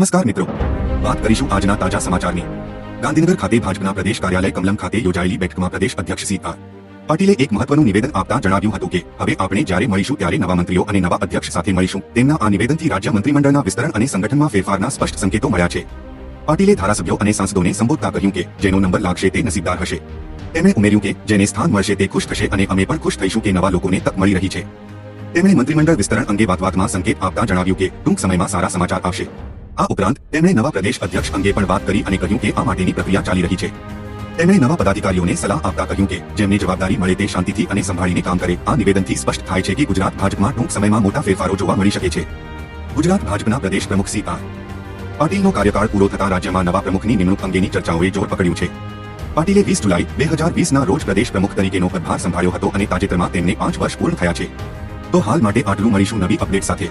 નમસ્કાર મિત્રો. વાત કરીશું આજના તાજા સમાચારની. ગાંધીનગર ખાતે ભાજપના પ્રદેશ કાર્યાલય કમલમ ખાતે યોજાયેલી બેઠકમાં પ્રદેશ અધ્યક્ષ સી પાટીલે એક મહત્વનું નિવેદન આપતા જણાવ્યું હતું કે, હવે આપણે જ્યારે મળીશું ત્યારે નવા મંત્રીઓ અને નવા અધ્યક્ષ સાથે મળીશું. તેમના આ નિવેદનથી રાજ્ય મંત્રીમંડળના વિસ્તરણ અને સંગઠનમાં ફેરફારના સ્પષ્ટ સંકેતો મળ્યા છે. પાટીલે ધારાસભ્યો અને સાંસદોને સંબોધતા કહ્યું કે, જેનો નંબર લાગશે તે નસીબદાર હશે. તેમણે ઉમેર્યું કે, જેને સ્થાન મળશે તે ખુશ થશે અને અમે પણ ખુશ થઈશું કે નવા લોકોને તક મળી રહી છે. તેમણે મંત્રીમંડળ વિસ્તરણ અંગે વાતવાતમાં સંકેત આપતા જણાવ્યું કે, ટૂંક સમયમાં સારા સમાચાર આવશે. આ ઉપરાંત, તેમણે નવા પ્રદેશ અધ્યક્ષ અંગે પણ વાત કરી અને કહ્યું કે આ માટેની પ્રક્રિયા ચાલી રહી છે. તેમણે નવા પદાધિકારીઓને સલાહ આપતા કહ્યું કે, જેમને જવાબદારી મળે તે શાંતિથી અને સંભાળીને કામ કરે. આ નિવેદનથી સ્પષ્ટ થાય છે કે ગુજરાત ભાજપમાં ટૂંક સમયમાં મોટા ફેરફારો જોવા મળી શકે છે. ગુજરાત ભાજપના પ્રદેશ પ્રમુખ સી. પાટીલનો કાર્યકાળ પૂરો થતા રાજ્યમાં નવા પ્રમુખની નિમણૂક અંગેની ચર્ચાઓએ જોર પકડ્યું છે. પાટીલે વીસ જુલાઈ, બે હજાર વીસના રોજ પ્રદેશ પ્રમુખ તરીકેનો પદભાર સંભાળ્યો હતો અને તાજેતરમાં તેમને પાંચ વર્ષ પૂર્ણ થયા છે. તો હાલ માટે આટલું મળીશું નવી અપડેટ સાથે.